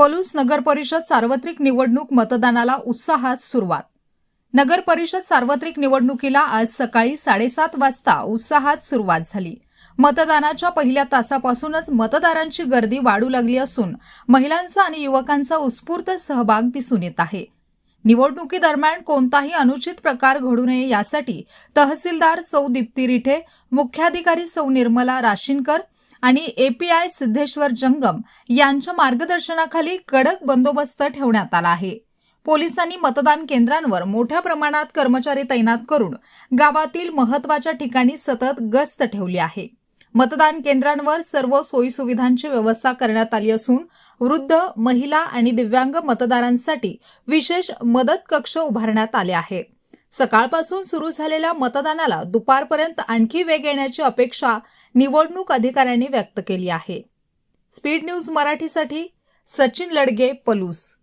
पलूस नगर परिषद सार्वत्रिक निवडणूक मतदानाला उत्साहात सुरुवात. नगर परिषद सार्वत्रिक निवडणुकीला आज सकाळी साडेसात वाजता उत्साहात सुरुवात झाली. मतदानाच्या पहिल्या तासापासूनच मतदारांची गर्दी वाढू लागली असून महिलांचा आणि युवकांचा उत्स्फूर्त सहभाग दिसून येत आहे. निवडणुकीदरम्यान कोणताही अनुचित प्रकार घडू नये यासाठी तहसीलदार सौ दीप्ती रिठे मुख्याधिकारी सौ निर्मला राशीनकर आणि एपीआय सिद्धेश्वर जंगम यांच्या मार्गदर्शनाखाली कडक बंदोबस्त ठेवण्यात आला आहे. पोलिसांनी मतदान केंद्रांवर मोठ्या प्रमाणात कर्मचारी तैनात करून गावातील महत्त्वाच्या ठिकाणी सतत गस्त ठेवली आहे. मतदान केंद्रांवर सर्व सोयीसुविधांची व्यवस्था करण्यात आली असून वृद्ध महिला आणि दिव्यांग मतदारांसाठी विशेष मदत कक्ष उभारण्यात आले आहेत सकाळपासून सुरू झालेल्या मतदानाला दुपारपर्यंत आणखी वेग येण्याची अपेक्षा निवडणूक अधिकाऱ्यांनी व्यक्त केली आहे. स्पीड न्यूज मराठीसाठी सचिन लडगे पलूस.